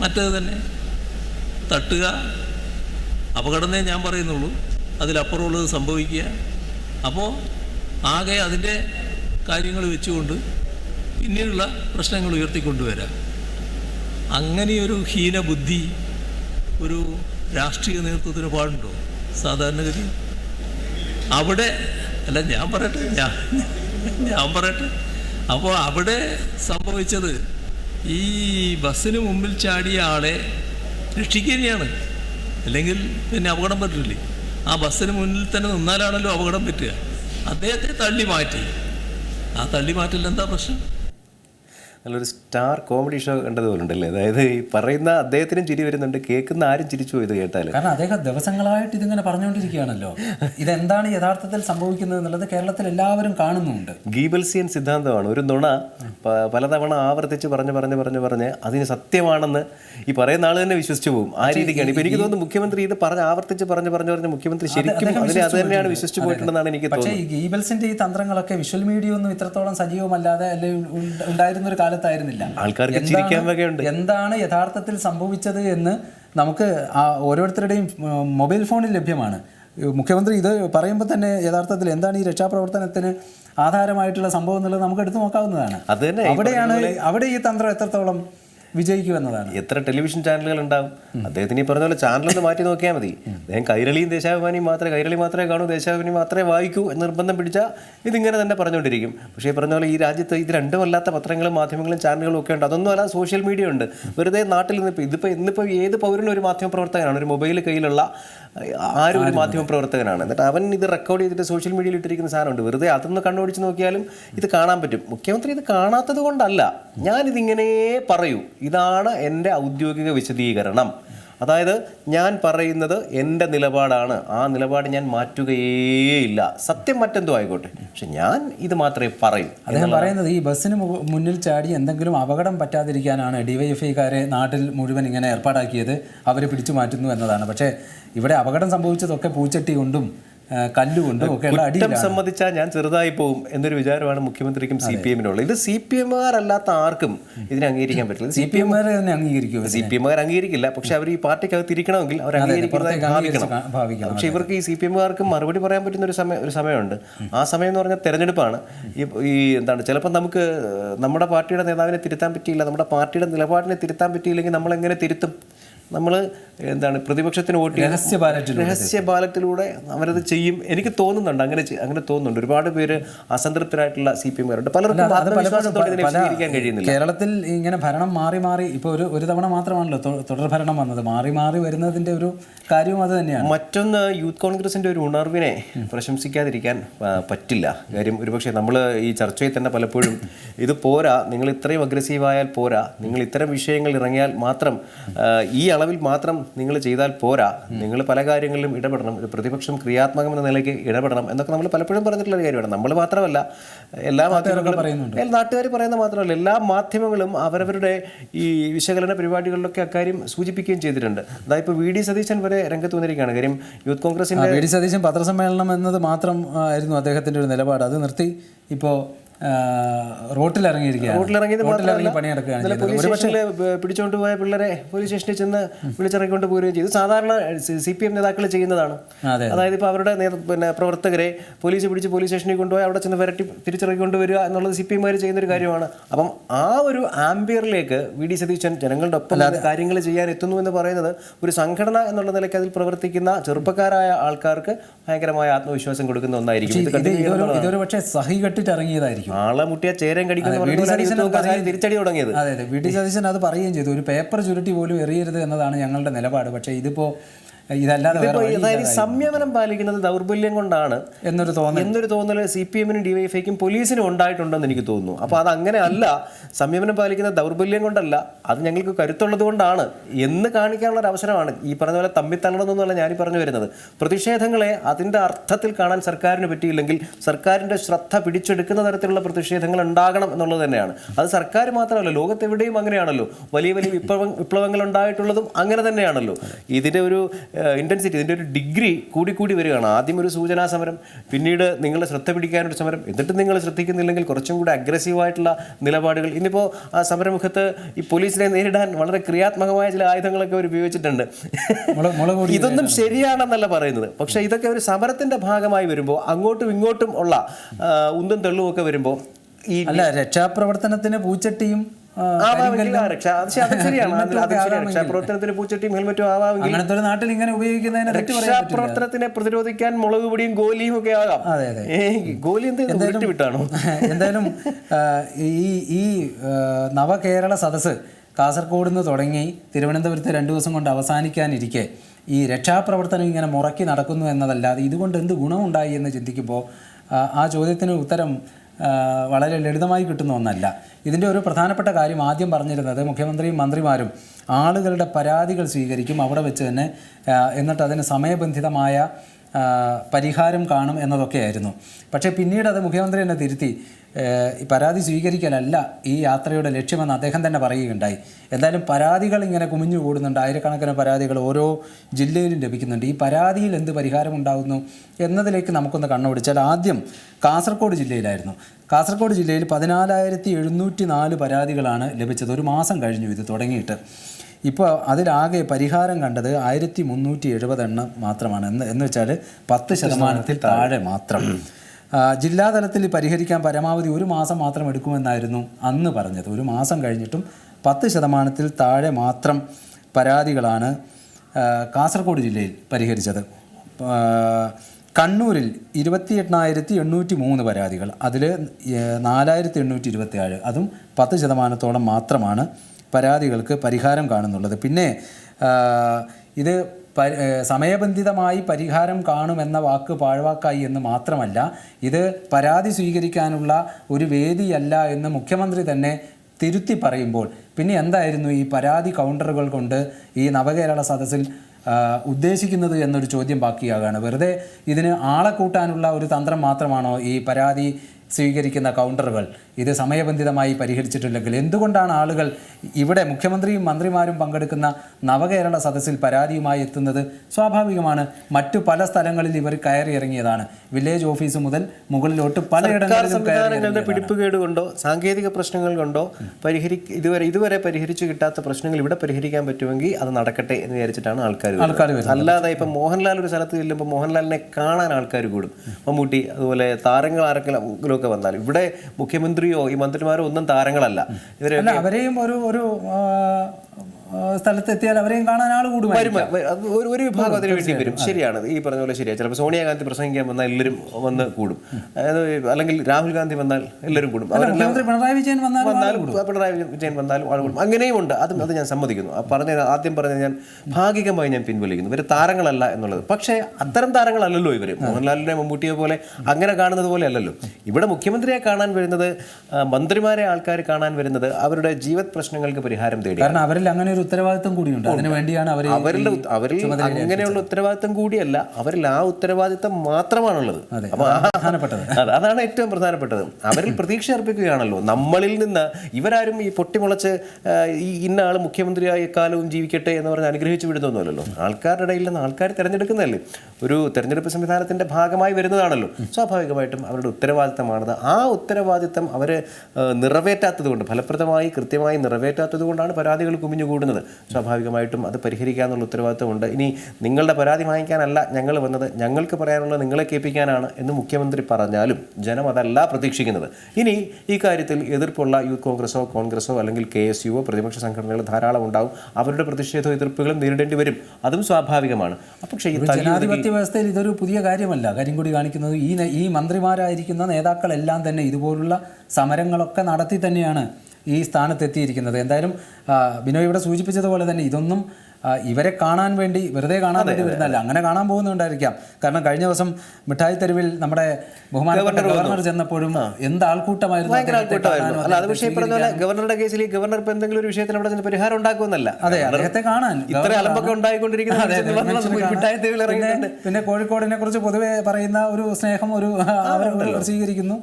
Speaker 3: മറ്റേത് തന്നെ. തട്ടുക. അപകടമേ ഞാൻ പറയുന്നുള്ളൂ. അതിലപ്പുറമുള്ളത് സംഭവിക്കുക. അപ്പോൾ ആകെ അതിന്റെ കാര്യങ്ങൾ വെച്ചുകൊണ്ട് പിന്നീടുള്ള പ്രശ്നങ്ങൾ ഉയർത്തിക്കൊണ്ടുവരാം. അങ്ങനെയൊരു ഹീനബുദ്ധി ഒരു രാഷ്ട്രീയ നേതൃത്വത്തിന് പാടുണ്ടോ? സാധാരണഗതി. അവിടെ അല്ല ഞാൻ പറയട്ടെ ഞാൻ ഞാൻ പറയട്ടെ. അപ്പോൾ അവിടെ സംഭവിച്ചത് ഈ ബസ്സിന് മുമ്പിൽ ചാടിയ ആളെ രക്ഷിക്കുകയാണ് അല്ലെങ്കിൽ പിന്നെ അപകടം പറ്റില്ലേ? ആ ബസ്സിന് മുന്നിൽ തന്നെ നിന്നാലാണല്ലോ അപകടം പറ്റുക. അദ്ദേഹത്തെ തള്ളി മാറ്റി. ആ തള്ളി മാറ്റില്ല എന്താ പ്രശ്നം?
Speaker 2: നല്ലൊരു സ്റ്റാർ കോമഡി ഷോ കണ്ടതുപോലുണ്ടല്ലേ അതായത് ഈ പറയുന്ന അദ്ദേഹത്തിനും ചിരി വരുന്നുണ്ട് കേൾക്കുന്ന ആരും ചിരിച്ചു പോയത് കേട്ടാൽ
Speaker 1: കാരണം അദ്ദേഹം ദിവസങ്ങളായിട്ട് ഇതിങ്ങനെ പറഞ്ഞുകൊണ്ടിരിക്കുകയാണല്ലോ. ഇതെന്താണ് യഥാർത്ഥത്തിൽ സംഭവിക്കുന്നത് എന്നുള്ളത് കേരളത്തിൽ എല്ലാവരും കാണുന്നുണ്ട്.
Speaker 2: ഗീബൽസിയൻ സിദ്ധാന്തമാണ്. ഒരു നുണ പലതവണ ആവർത്തിച്ച് പറഞ്ഞ് പറഞ്ഞ് പറഞ്ഞ് പറഞ്ഞ് അതിന് സത്യമാണെന്ന് ഈ പറയുന്ന ആൾ തന്നെ വിശ്വസിച്ചു പോകും. ആ രീതിക്കാണ്. ഇപ്പൊ എനിക്ക് തോന്നുന്നു മുഖ്യമന്ത്രി ഇത് പറഞ്ഞ് ആവർത്തിച്ച് പറഞ്ഞ് പറഞ്ഞ് പറഞ്ഞ് മുഖ്യമന്ത്രി ശരിക്കും അതിനെ അത് തന്നെയാണ് വിശ്വസിച്ചു പോയിട്ടുണ്ടെന്നാണ് എനിക്ക് തോന്നുന്നത്
Speaker 1: ഈ ഗീബൽസിന്റെ ഈ തന്ത്രങ്ങളൊക്കെ വിഷ്വൽ മീഡിയ ഒന്നും ഇത്രത്തോളം സജീവമല്ലാതെ അല്ലെങ്കിൽ ഉണ്ട- ഉണ്ടായിരുന്ന ഒരു കാലത്തായിരുന്നില്ല.
Speaker 2: ആൾക്കാർക്ക്
Speaker 1: എന്താണ്-
Speaker 2: ചിരിക്കാൻ
Speaker 1: എന്താണ് യഥാർത്ഥത്തിൽ സംഭവിച്ചത് എന്ന് നമുക്ക് ആ ഓരോരുത്തരുടെയും മൊബൈൽ ഫോണിൽ ലഭ്യമാണ്. മുഖ്യമന്ത്രി ഇത് പറയുമ്പോൾ തന്നെ യഥാർത്ഥത്തിൽ എന്താണ് ഈ രക്ഷാപ്രവർത്തനത്തിന് ആധാരമായിട്ടുള്ള സംഭവം എന്നുള്ളത് നമുക്ക് എടുത്തു നോക്കാവുന്നതാണ്. അവിടെയാണ് അവിടെ ഈ തന്ത്രം എത്രത്തോളം വിജയിക്കുമെന്നതാണ്
Speaker 2: എത്ര ടെലിവിഷൻ ചാനലുകൾ ഉണ്ടാവും? അദ്ദേഹത്തിന് ഈ പറഞ്ഞ പോലെ ചാനലൊന്ന് മാറ്റി നോക്കിയാൽ മതി. അദ്ദേഹം കൈരളിയും ദേശാഭിമാനിയും മാത്രമേ കൈരളി മാത്രമേ കാണൂ ദേശാഭിമാനി മാത്രമേ വായിക്കൂ എന്ന് നിർബന്ധം പിടിച്ചാൽ ഇതിങ്ങനെ തന്നെ പറഞ്ഞുകൊണ്ടിരിക്കും. പക്ഷേ ഈ പറഞ്ഞ പോലെ ഈ രാജ്യത്ത് ഇത് രണ്ടുമല്ലാത്ത പത്രങ്ങളും മാധ്യമങ്ങളും ചാനലുകളും ഒക്കെ ഉണ്ട്. അതൊന്നും അല്ല സോഷ്യൽ മീഡിയ ഉണ്ട്. വെറുതെ നാട്ടിൽ നിന്ന് ഇപ്പോൾ ഇതിപ്പോൾ ഇന്നിപ്പോൾ ഏത് പൗരനും ഒരു മാധ്യമ പ്രവർത്തകനാണ് ഒരു മൊബൈൽ കയ്യിലുള്ള ആരും ഒരു മാധ്യമ പ്രവർത്തകനാണ് എന്നിട്ട് അവൻ ഇത് റെക്കോർഡ് ചെയ്തിട്ട് സോഷ്യൽ മീഡിയയിൽ ഇട്ടിരിക്കുന്ന സാധനമുണ്ട്. വെറുതെ അതൊന്ന് കണ്ണോടിച്ച് നോക്കിയാലും ഇത് കാണാൻ പറ്റും. മുഖ്യമന്ത്രി ഇത് കാണാത്തത് കൊണ്ടല്ല. ഞാനിതിങ്ങനെ പറയൂ. ഇതാണ് എന്റെ ഔദ്യോഗിക വിശദീകരണം. അതായത് ഞാൻ പറയുന്നത് എന്റെ നിലപാടാണ്. ആ നിലപാട് ഞാൻ മാറ്റുകയേയില്ല. സത്യം മറ്റെന്തോ ആയിക്കോട്ടെ. പക്ഷെ ഞാൻ ഇത് മാത്രമേ പറയൂ
Speaker 1: അദ്ദേഹം പറയുന്നത് ഈ ബസ്സിന് മുന്നിൽ ചാടി എന്തെങ്കിലും അപകടം പറ്റാതിരിക്കാനാണ് ഡിവൈഎഫ്ഐക്കാരെ നാട്ടിൽ മുഴുവൻ ഇങ്ങനെ ഏർപ്പാടാക്കിയത്. അവരെ പിടിച്ചു മാറ്റുന്നു എന്നതാണ്. പക്ഷേ ഇവിടെ അപകടം സംഭവിച്ചതൊക്കെ പൂച്ചട്ടി കൊണ്ടും കല്ലുകൊണ്ടും
Speaker 2: കുറ്റം സംബന്ധിച്ചാൽ ഞാൻ ചെറുതായി പോകും എന്നൊരു വിചാരമാണ് മുഖ്യമന്ത്രിക്കും സി പി എമ്മിനുള്ളത് ഇത് സി പി എമ്മുകാരല്ലാത്ത ആർക്കും ഇതിനെ അംഗീകരിക്കാൻ പറ്റില്ല.
Speaker 1: സി പി എമ്മുകാരെ തന്നെ അംഗീകരിക്കും
Speaker 2: സി പി എമ്മുകാർ അംഗീകരിക്കില്ല. പക്ഷെ അവർ ഈ പാർട്ടിക്കകത്ത് ഇരിക്കണമെങ്കിൽ അവർ അംഗീകരിക്കുന്നതായി ഭാവിക്കണം. പക്ഷെ ഇവർക്ക് ഈ സി പി എമ്മുകാർക്ക് മറുപടി പറയാൻ പറ്റുന്ന ഒരു സമയം ഒരു സമയമുണ്ട്. ആ സമയം എന്ന് പറഞ്ഞാൽ തെരഞ്ഞെടുപ്പാണ്. ഈ ഈ എന്താണ് ചിലപ്പോൾ നമുക്ക് നമ്മുടെ പാർട്ടിയുടെ നേതാവിനെ തിരുത്താൻ പറ്റിയില്ല നമ്മുടെ പാർട്ടിയുടെ നിലപാടിനെ തിരുത്താൻ പറ്റിയില്ലെങ്കിൽ നമ്മൾ എങ്ങനെ തിരുത്തും? നമ്മൾ എന്താണ് പ്രതിപക്ഷത്തിന് വോട്ട്
Speaker 1: രഹസ്യ ബാലറ്റ്
Speaker 2: രഹസ്യ ബാലറ്റിലൂടെ അവരത് ചെയ്യും. എനിക്ക് തോന്നുന്നുണ്ട്. അങ്ങനെ അങ്ങനെ തോന്നുന്നുണ്ട്. ഒരുപാട് പേര് അസംതൃപ്തരായിട്ടുള്ള സി പി എമ്മുകാരുണ്ട്. പലർക്കും കഴിയുന്നില്ല.
Speaker 1: കേരളത്തിൽ ഇങ്ങനെ ഭരണം മാറി മാറി ഇപ്പോൾ ഒരു ഒരു തവണ മാത്രമാണല്ലോ തുടർ ഭരണം വന്നത്. മാറി മാറി വരുന്നതിന്റെ ഒരു കാര്യവും അത് തന്നെയാണ്.
Speaker 2: മറ്റൊന്ന് യൂത്ത് കോൺഗ്രസിന്റെ ഒരു ഉണർവിനെ പ്രശംസിക്കാതിരിക്കാൻ പറ്റില്ല. കാര്യം ഒരുപക്ഷെ നമ്മൾ ഈ ചർച്ചയിൽ തന്നെ പലപ്പോഴും ഇത് പോരാ. നിങ്ങൾ ഇത്രയും അഗ്രസീവായാൽ പോരാ. നിങ്ങൾ ഇത്തരം വിഷയങ്ങൾ ഇറങ്ങിയാൽ മാത്രം ഈ അളവിൽ മാത്രം നിങ്ങൾ ചെയ്താൽ പോരാ. നിങ്ങൾ പല കാര്യങ്ങളിലും ഇടപെടണം. ഒരു പ്രതിപക്ഷം ക്രിയാത്മകം എന്ന നിലയ്ക്ക് ഇടപെടണം എന്നൊക്കെ നമ്മൾ പലപ്പോഴും പറഞ്ഞിട്ടുള്ള ഒരു കാര്യമാണ്. നമ്മൾ മാത്രമല്ല എല്ലാ മാധ്യമങ്ങളും. നാട്ടുകാർ പറയുന്ന മാത്രമല്ല എല്ലാ മാധ്യമങ്ങളും അവരവരുടെ ഈ വിശകലന പരിപാടികളിലൊക്കെ അക്കാര്യം സൂചിപ്പിക്കുകയും ചെയ്തിട്ടുണ്ട്. അതായത് ഇപ്പോൾ വി ഡി സതീശൻ വരെ രംഗത്ത് വന്നിരിക്കുകയാണ്. കാര്യം യൂത്ത് കോൺഗ്രസിന്റെ
Speaker 1: വി ഡി സതീശൻ പത്രസമ്മേളനം എന്നത് മാത്രം ആയിരുന്നു അദ്ദേഹത്തിന്റെ ഒരു നിലപാട്. അത് നിർത്തി. ഇപ്പോൾ പണിയെടുക്കുകയാണ്
Speaker 2: സ്റ്റേഷനിൽ പ- പിടിച്ചുകൊണ്ട് പോയ പിള്ളേരെ പോലീസ് സ്റ്റേഷനിൽ ചെന്ന് വിളിച്ചിറക്കിക്കൊണ്ട് പോരുകയും ചെയ്തു. സാധാരണ സി പി എം നേതാക്കൾ ചെയ്യുന്നതാണ്. അതായത് ഇപ്പോൾ അവരുടെ പിന്നെ പ്രവർത്തകരെ പോലീസ് പിടിച്ച് പോലീസ് സ്റ്റേഷനിൽ കൊണ്ടുപോയി അവിടെ ചെന്ന് വരട്ടി തിരിച്ചിറക്കിക്കൊണ്ട് വരിക എന്നുള്ളത് സി പി എംമാർ ചെയ്യുന്ന ഒരു കാര്യമാണ്. അപ്പം ആ ഒരു ആംബിയറിലേക്ക് വി ഡി സതീശൻ ജനങ്ങളുടെ ഒപ്പം കാര്യങ്ങൾ ചെയ്യാൻ എത്തുന്നു എന്ന് പറയുന്നത് ഒരു സംഘടന എന്നുള്ള നിലയ്ക്ക് അതിൽ പ്രവർത്തിക്കുന്ന ചെറുപ്പക്കാരായ ആൾക്കാർക്ക് ഭയങ്കരമായ ആത്മവിശ്വാസം കൊടുക്കുന്ന ഒന്നായിരിക്കും.
Speaker 1: ഇതൊരു പക്ഷേ ഇറങ്ങിയതായിരിക്കും.
Speaker 2: ആളെ മുട്ടിയാ ചേരം കടിക്കുന്ന തിരിച്ചടി തുടങ്ങിയത്.
Speaker 1: അതെ അതെ. വി ഡി സതീശൻ അത് പറയുകയും ചെയ്തു. ഒരു പേപ്പർ ചുരുട്ടി പോലും എറിയരുത് എന്നതാണ് ഞങ്ങളുടെ നിലപാട്. പക്ഷേ ഇതിപ്പോ ഇതല്ലാതെ
Speaker 2: സംയമനം പാലിക്കുന്നത് ദൗർബല്യം കൊണ്ടാണ്
Speaker 1: എന്നൊരു തോന്നൽ.
Speaker 2: എന്നൊരു തോന്നൽ സി പി എമ്മിനും ഡിവൈഎഫ്ഐക്കും പോലീസിനും ഉണ്ടായിട്ടുണ്ടെന്ന് എനിക്ക് തോന്നുന്നു. അപ്പോൾ അത് അങ്ങനെ അല്ല സംയമനം പാലിക്കുന്ന ദൗർബല്യം കൊണ്ടല്ല അത് ഞങ്ങൾക്ക് കരുത്തുള്ളത് കൊണ്ടാണ് എന്ന് കാണിക്കാനുള്ള ഒരു അവസരമാണ് ഈ പറഞ്ഞ പോലെ തമ്മിത്തള്ളണമെന്നല്ല ഞാൻ പറഞ്ഞു വരുന്നത്. പ്രതിഷേധങ്ങളെ അതിന്റെ അർത്ഥത്തിൽ കാണാൻ സർക്കാരിന് പറ്റിയില്ലെങ്കിൽ സർക്കാരിന്റെ ശ്രദ്ധ പിടിച്ചെടുക്കുന്ന തരത്തിലുള്ള പ്രതിഷേധങ്ങൾ ഉണ്ടാകണം എന്നുള്ളത് തന്നെയാണ്. അത് സർക്കാർ മാത്രമല്ല ലോകത്തെവിടെയും അങ്ങനെയാണല്ലോ. വലിയ വലിയ വിപ്ലവ വിപ്ലവങ്ങൾ ഉണ്ടായിട്ടുള്ളതും അങ്ങനെ തന്നെയാണല്ലോ. ഇതിന്റെ ഒരു ഇന്റൻസിറ്റി ഇതിന്റെ ഒരു ഡിഗ്രി കൂടി കൂടി വരികയാണ്. ആദ്യം ഒരു സൂചനാ സമരം പിന്നീട് നിങ്ങളുടെ ശ്രദ്ധ പിടിക്കാനൊരു സമരം. എന്നിട്ട് നിങ്ങൾ ശ്രദ്ധിക്കുന്നില്ലെങ്കിൽ കുറച്ചും കൂടി അഗ്രസീവായിട്ടുള്ള നിലപാടുകൾ. ഇന്നിപ്പോൾ ആ സമരമുഖത്ത് ഈ പോലീസിനെ നേരിടാൻ വളരെ ക്രിയാത്മകമായ ചില ആയുധങ്ങളൊക്കെ അവർ ഉപയോഗിച്ചിട്ടുണ്ട്. ഇതൊന്നും ശരിയാണെന്നല്ല പറയുന്നത്. പക്ഷേ ഇതൊക്കെ ഒരു സമരത്തിന്റെ ഭാഗമായി വരുമ്പോൾ അങ്ങോട്ടും ഇങ്ങോട്ടും ഉള്ള ഉന്തും തെള്ളുമൊക്കെ വരുമ്പോൾ ഈ
Speaker 1: അല്ല രക്ഷാപ്രവർത്തനത്തിന് പൂച്ചട്ടിയും
Speaker 2: രക്ഷാപ്രവർത്തനത്തിന് പൂച്ചട്ടിയും ഹെൽമറ്റും ആവാമെങ്കിൽ
Speaker 1: നാട്ടിൽ ഇങ്ങനെ ഉപയോഗിക്കുന്നതിനെ
Speaker 2: രക്ഷാപ്രവർത്തനത്തിനെ പ്രതിരോധിക്കാൻ മുളക് പൊടിയും ഗോലിയും ഒക്കെ ആകാം. ഗോലി എന്തായാലും വിട്ടാണോ
Speaker 1: എന്തായാലും ഈ ഈ നവകേരള സദസ് കാസർഗോഡ് നിന്ന് തുടങ്ങി തിരുവനന്തപുരത്ത് രണ്ടു ദിവസം കൊണ്ട് അവസാനിക്കാനിരിക്കെ ഈ രക്ഷാപ്രവർത്തനം ഇങ്ങനെ മുറക്കി നടക്കുന്നു എന്നതല്ലാതെ ഇതുകൊണ്ട് എന്ത് ഗുണമുണ്ടായി എന്ന് ചിന്തിക്കുമ്പോൾ ആ, ചോദ്യത്തിന് ഉത്തരം വളരെ ലളിതമായി കിട്ടുന്ന ഒന്നല്ല. ഇതിന്റെ ഒരു പ്രധാനപ്പെട്ട കാര്യം ആദ്യം പറഞ്ഞിരുന്നത് മുഖ്യമന്ത്രിയും മന്ത്രിമാരും ആളുകളുടെ പരാതികൾ സ്വീകരിക്കും അവിടെ വെച്ച് തന്നെ എന്നിട്ട് അതിന് സമയബന്ധിതമായ പരിഹാരം കാണും എന്നതൊക്കെയായിരുന്നു. പക്ഷേ പിന്നീട് അത് മുഖ്യമന്ത്രി തന്നെ തിരുത്തി. ഈ പരാതി സ്വീകരിക്കലല്ല ഈ യാത്രയുടെ ലക്ഷ്യമെന്ന് അദ്ദേഹം തന്നെ പറയുകയുണ്ടായി. എന്തായാലും പരാതികൾ ഇങ്ങനെ കുമിഞ്ഞു കൂടുന്നുണ്ട്. ആയിരക്കണക്കിന് പരാതികൾ ഓരോ ജില്ലയിലും ലഭിക്കുന്നുണ്ട്. ഈ പരാതിയിൽ എന്ത് പരിഹാരം ഉണ്ടാകുന്നു എന്നതിലേക്ക് നമുക്കൊന്ന് കണ്ണുപിടിച്ചാൽ ആദ്യം കാസർഗോഡ് ജില്ലയിലായിരുന്നു. കാസർഗോഡ് ജില്ലയിൽ പതിനാലായിരത്തി എഴുന്നൂറ്റി നാല് പരാതികളാണ് ലഭിച്ചത്. ഒരു മാസം കഴിഞ്ഞു ഇത് തുടങ്ങിയിട്ട്. ഇപ്പോൾ അതിലാകെ പരിഹാരം കണ്ടത് ആയിരത്തി മുന്നൂറ്റി എഴുപത് എണ്ണം മാത്രമാണ്. എന്ന് എന്ന് വെച്ചാൽ പത്ത് ശതമാനത്തിൽ താഴെ മാത്രം. ജില്ലാതലത്തിൽ പരിഹരിക്കാൻ പരമാവധി ഒരു മാസം മാത്രം എടുക്കുമെന്നായിരുന്നു അന്ന് പറഞ്ഞത്. ഒരു മാസം കഴിഞ്ഞിട്ടും പത്ത് ശതമാനത്തിൽ താഴെ മാത്രം പരാതികളാണ് കാസർഗോഡ് ജില്ലയിൽ പരിഹരിച്ചത്. കണ്ണൂരിൽ ഇരുപത്തി എണ്ണായിരത്തി എണ്ണൂറ്റി മൂന്ന് പരാതികൾ അതിൽ നാലായിരത്തി എണ്ണൂറ്റി ഇരുപത്തി ഏഴ് അതും പത്ത് ശതമാനത്തോളം മാത്രമാണ് പരാതികൾക്ക് പരിഹാരം കാണുന്നുള്ളത്. പിന്നെ ഇത് സമയബന്ധിതമായി പരിഹാരം കാണുമെന്ന വാക്ക് പാഴ്വാക്കായി എന്ന് മാത്രമല്ല ഇത് പരാതി സ്വീകരിക്കാനുള്ള ഒരു വേദിയല്ല എന്ന് മുഖ്യമന്ത്രി തന്നെ തിരുത്തി പറയുമ്പോൾ പിന്നെ എന്തായിരുന്നു ഈ പരാതി കൗണ്ടറുകൾ കൊണ്ട് ഈ നവകേരള സദസ്സിൽ ഉദ്ദേശിക്കുന്നത് എന്നൊരു ചോദ്യം ബാക്കിയാകാണ്. വെറുതെ ഇതിന് ആളെ കൂട്ടാനുള്ള ഒരു തന്ത്രം മാത്രമാണോ ഈ പരാതി സ്വീകരിക്കുന്ന കൗണ്ടറുകൾ? ഇത് സമയബന്ധിതമായി പരിഹരിച്ചിട്ടില്ലെങ്കിൽ എന്തുകൊണ്ടാണ് ആളുകൾ ഇവിടെ മുഖ്യമന്ത്രിയും മന്ത്രിമാരും പങ്കെടുക്കുന്ന നവകേരള സദസ്സിൽ പരാതിയുമായി എത്തുന്നത്? സ്വാഭാവികമാണ്. മറ്റു പല സ്ഥലങ്ങളിൽ ഇവർ കയറി ഇറങ്ങിയതാണ് വില്ലേജ് ഓഫീസ് മുതൽ മുകളിലോട്ട് പലയിടങ്ങളിലും
Speaker 2: പിടിപ്പുകേട് കൊണ്ടോ സാങ്കേതിക പ്രശ്നങ്ങൾ കൊണ്ടോ പരിഹരി ഇതുവരെ ഇതുവരെ പരിഹരിച്ചു കിട്ടാത്ത പ്രശ്നങ്ങൾ ഇവിടെ പരിഹരിക്കാൻ പറ്റുമെങ്കിൽ അത് നടക്കട്ടെ എന്ന് വിചാരിച്ചിട്ടാണ് ആൾക്കാർ
Speaker 1: ആൾക്കാർ
Speaker 2: അല്ലാതെ ഇപ്പം മോഹൻലാൽ ഒരു സ്ഥലത്ത് ചെല്ലുമ്പോൾ മോഹൻലാലിനെ കാണാൻ ആൾക്കാർ കൂടും. മമ്മൂട്ടി അതുപോലെ താരങ്ങൾ ആരെങ്കിലും ഒക്കെ വന്നാൽ. ഇവിടെ മുഖ്യമന്ത്രിയോ ഈ മന്ത്രിമാരോ ഒന്നും താരങ്ങളല്ല. ഇവരെ
Speaker 1: അവരെയും ഒരു ഒരു സ്ഥലത്തെത്തിയാൽ അവരെയും കാണാൻ ആൾ
Speaker 2: അത് ഒരു ഒരു വിഭാഗം അതിന് വേണ്ടി വരും. ശരിയാണ്. ഈ പറഞ്ഞ പോലെ ശരിയാണ് ചിലപ്പോൾ സോണിയാഗാന്ധി പ്രസംഗിക്കാൻ വന്നാൽ എല്ലാവരും വന്ന് കൂടും. അതായത് അല്ലെങ്കിൽ രാഹുൽ ഗാന്ധി വന്നാൽ എല്ലാവരും കൂടും.
Speaker 1: പിണറായി വിജയൻ വന്നാലും
Speaker 2: പിണറായി വിജയൻ വന്നാലും ആൾ കൂടും. അങ്ങനെയും ഉണ്ട്. അതും അത് ഞാൻ സമ്മതിക്കുന്നു. പറഞ്ഞ ആദ്യം പറഞ്ഞ ഞാൻ ഭാഗികമായി ഞാൻ പിൻവലിക്കുന്നു. ഇവർ താരങ്ങളല്ല എന്നുള്ളത്. പക്ഷേ അത്തരം താരങ്ങളല്ലല്ലോ ഇവർ മോഹൻലാലിനെ മമ്മൂട്ടിയെ പോലെ അങ്ങനെ കാണുന്നത് പോലെ അല്ലല്ലോ. ഇവിടെ മുഖ്യമന്ത്രിയെ കാണാൻ വരുന്നത് മന്ത്രിമാരെ ആൾക്കാർ കാണാൻ വരുന്നത് അവരുടെ ജീവിത പ്രശ്നങ്ങൾക്ക് പരിഹാരം തേടി
Speaker 1: കാരണം അവരിൽ അങ്ങനെ ഒരു ഉത്തരവാദിത്വം കൂടിയുണ്ട്. അതിനു വേണ്ടിയാണ് അവർ
Speaker 2: അവരുടെ അവരിൽ അങ്ങനെയുള്ള ഉത്തരവാദിത്തം കൂടിയല്ല. അവരിൽ ആ ഉത്തരവാദിത്തം മാത്രമാണുള്ളത്.
Speaker 1: അതെ
Speaker 2: അപ്പൊ ആ-
Speaker 1: പ്രധാനപ്പെട്ടത്.
Speaker 2: അതാണ് ഏറ്റവും പ്രധാനപ്പെട്ടത്. അവരിൽ പ്രതീക്ഷ അർപ്പിക്കുകയാണല്ലോ. നമ്മളിൽ നിന്ന് ഇവരാരും ഈ പൊട്ടിമുളച്ച് ഈ ഇന്ന ആൾ മുഖ്യമന്ത്രിയായ കാലവും ജീവിക്കട്ടെ എന്ന് പറഞ്ഞ് അനുഗ്രഹിച്ചു വിടുന്നൊന്നുമല്ലല്ലോ ആൾക്കാരുടെ ഇടയിൽ നിന്ന് ആൾക്കാർ തിരഞ്ഞെടുക്കുന്നതല്ലേ. ഒരു തെരഞ്ഞെടുപ്പ് സംവിധാനത്തിന്റെ ഭാഗമായി വരുന്നതാണല്ലോ. സ്വാഭാവികമായിട്ടും അവരുടെ ഉത്തരവാദിത്തമാണത്. ആ ഉത്തരവാദിത്തം അവർ നിറവേറ്റാത്തത് കൊണ്ട് ഫലപ്രദമായി കൃത്യമായി നിറവേറ്റാത്തത് കൊണ്ടാണ് പരാതികൾ കുമിഞ്ഞു കൂടുന്നത് സ്വാഭാവികമായിട്ടും അത് പരിഹരിക്കാനുള്ള ഉത്തരവാദിത്വമുണ്ട് ഇനി നിങ്ങളുടെ പരാതി വാങ്ങിക്കാനല്ല ഞങ്ങൾ വന്നത്. ഞങ്ങൾക്ക് പറയാനുള്ളത് നിങ്ങളെ കേൾപ്പിക്കാനാണ് എന്ന് മുഖ്യമന്ത്രി പറഞ്ഞാലും ജനം അതല്ല പ്രതീക്ഷിക്കുന്നത്. ഇനി ഈ കാര്യത്തിൽ എതിർപ്പുള്ള യൂത്ത് കോൺഗ്രസോ കോൺഗ്രസോ അല്ലെങ്കിൽ കെ എസ് യുവോ പ്രതിപക്ഷ സംഘടനകൾ ധാരാളം ഉണ്ടാവും. അവരുടെ പ്രതിഷേധവും എതിർപ്പുകളും നേരിടേണ്ടി വരും. അതും സ്വാഭാവികമാണ്. പക്ഷേ ഈ
Speaker 1: ജനാധിപത്യ വ്യവസ്ഥയിൽ ഇതൊരു പുതിയ കാര്യമല്ല. കാര്യം കൂടി കാണിക്കുന്നത് ഈ ഈ മന്ത്രിമാരായിരിക്കുന്ന നേതാക്കളെല്ലാം തന്നെ ഇതുപോലുള്ള സമരങ്ങളൊക്കെ നടത്തി തന്നെയാണ് ഈ സ്ഥാനത്തെത്തിയിരിക്കുന്നത് എന്തായാലും ബിനോയ് ഇവിടെ സൂചിപ്പിച്ചതുപോലെ തന്നെ ഇതൊന്നും ഇവരെ കാണാൻ വേണ്ടി വെറുതെ കാണാൻ വേണ്ടി വരുന്നതല്ല. അങ്ങനെ കാണാൻ പോകുന്നുണ്ടായിരിക്കാം. കാരണം കഴിഞ്ഞ ദിവസം മിഠായി തെരുവിൽ നമ്മുടെ ബഹുമാനപ്പെട്ട ഗവർണർ ചെന്നപ്പോഴും എന്ത് ആൾക്കൂട്ടമായിരുന്നു
Speaker 2: അല്ല അത്
Speaker 1: അദ്ദേഹത്തെ
Speaker 2: പക്ഷേ പറഞ്ഞ പോലെ ഗവർണറുടെ കേസിൽ ഈ ഗവർണർ ഇപ്പൊ എന്തെങ്കിലും ഒരു വിഷയത്തിൽ അവിടെ ചെന്ന് പരിഹാരം ഉണ്ടാക്കുമെന്നല്ല.
Speaker 1: അതെ അദ്ദേഹത്തെ കാണാൻ
Speaker 2: ഇത്ര അലമ്പൊക്കെ
Speaker 1: പിന്നെ കോഴിക്കോടിനെ കുറിച്ച് പൊതുവെ പറയുന്ന ഒരു സ്നേഹം ഒരു അവർ സ്വീകരിക്കുന്നു.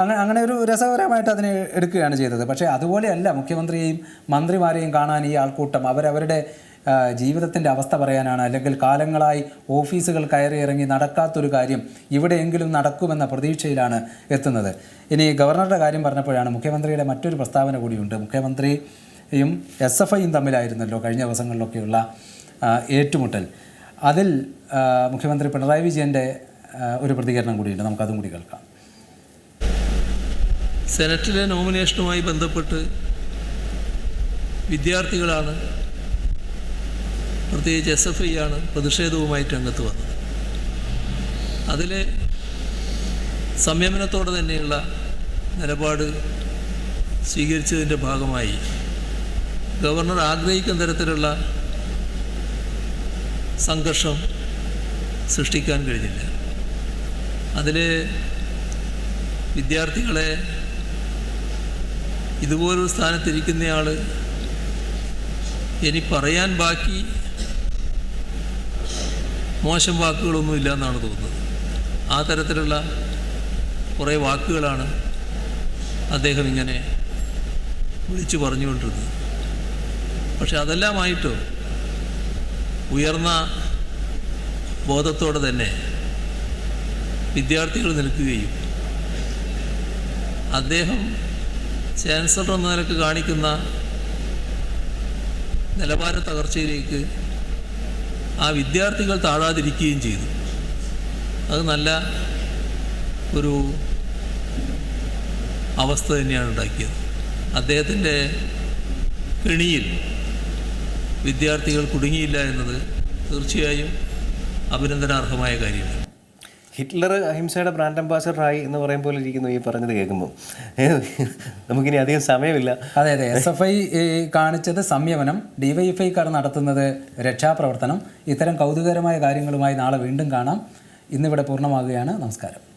Speaker 1: അങ്ങനെ അങ്ങനെ ഒരു രസകരമായിട്ട് അതിനെ എടുക്കുകയാണ് ചെയ്തത്. പക്ഷേ അതുപോലെയല്ല മുഖ്യമന്ത്രിയെയും മന്ത്രിമാരെയും കാണാൻ ഈ ആൾക്കൂട്ടം അവരവരുടെ ജീവിതത്തിന്റെ അവസ്ഥ പറയാനാണ് അല്ലെങ്കിൽ കാലങ്ങളായി ഓഫീസുകൾ കയറി ഇറങ്ങി നടക്കാത്തൊരു കാര്യം ഇവിടെയെങ്കിലും നടക്കുമെന്ന പ്രതീക്ഷയിലാണ് എത്തുന്നത്. ഇനി ഗവർണറുടെ കാര്യം പറഞ്ഞപ്പോഴാണ് മുഖ്യമന്ത്രിയുടെ മറ്റൊരു പ്രസ്താവന കൂടിയുണ്ട്. മുഖ്യമന്ത്രിയും എസ് എഫ് ഐയും തമ്മിലായിരുന്നല്ലോ കഴിഞ്ഞ ദിവസങ്ങളിലൊക്കെയുള്ള ഏറ്റുമുട്ടൽ. അതിൽ മുഖ്യമന്ത്രി പിണറായി വിജയന്റെ ഒരു പ്രതികരണം കൂടിയുണ്ട്. നമുക്കതും കൂടി കേൾക്കാം.
Speaker 3: സെനറ്റിലെ നോമിനേഷനുമായി ബന്ധപ്പെട്ട് വിദ്യാർത്ഥികളാണ് പ്രത്യേകിച്ച് എസ് എഫ് ഐ ആണ് പ്രതിഷേധവുമായിട്ട് രംഗത്ത് വന്നത്. അതിൽ സംയമനത്തോടെ തന്നെയുള്ള നിലപാട് സ്വീകരിച്ചതിന്റെ ഭാഗമായി ഗവർണർ ആഗ്രഹിക്കുന്ന തരത്തിലുള്ള സംഘർഷം സൃഷ്ടിക്കാൻ കഴിഞ്ഞില്ല. അതിൽ വിദ്യാർത്ഥികളെ ഇതുപോലൊരു സ്ഥാനത്തിരിക്കുന്നയാൾ ഇനി പറയാൻ ബാക്കി മോശം വാക്കുകളൊന്നും ഇല്ല എന്നാണ് തോന്നുന്നത്. ആ തരത്തിലുള്ള കുറേ വാക്കുകളാണ് അദ്ദേഹം ഇങ്ങനെ വിളിച്ചു പറഞ്ഞുകൊണ്ടിരുന്നത്. പക്ഷെ അതെല്ലാമായിട്ടോ? ഉയർന്ന ബോധത്തോടെ തന്നെ വിദ്യാർത്ഥികൾ നിൽക്കുകയും അദ്ദേഹം ചാൻസലർ എന്ന നിലയ്ക്ക് കാണിക്കുന്ന നിലവാര തകർച്ചയിലേക്ക് ആ വിദ്യാർത്ഥികൾ താഴാതിരിക്കുകയും ചെയ്തു. അത് നല്ല ഒരു അവസ്ഥ തന്നെയാണ് ഉണ്ടാക്കിയത്. അദ്ദേഹത്തിന്റെ കെണിയിൽ വിദ്യാർത്ഥികൾ കുടുങ്ങിയില്ല എന്നത് തീർച്ചയായും അഭിനന്ദനാർഹമായ കാര്യമാണ്.
Speaker 2: ഹിറ്റ്ലർ അഹിംസയുടെ ബ്രാൻഡ് അംബാസഡറായി എന്ന് പറയും പോലെ ഇരിക്കുന്നു ഈ പറഞ്ഞത് കേൾക്കുമ്പോൾ നമുക്കിനി അധികം സമയമില്ല.
Speaker 1: അതെ അതെ. എസ് എഫ് ഐ കാണിച്ചത് സംയമനം ഡിവൈഎഫ്ഐക്കാർ നടത്തുന്നത് രക്ഷാപ്രവർത്തനം. ഇത്തരം കൗതുകകരമായ കാര്യങ്ങളുമായി നാളെ വീണ്ടും കാണാം. ഇന്നിവിടെ പൂർണമാകുകയാണ്. നമസ്കാരം.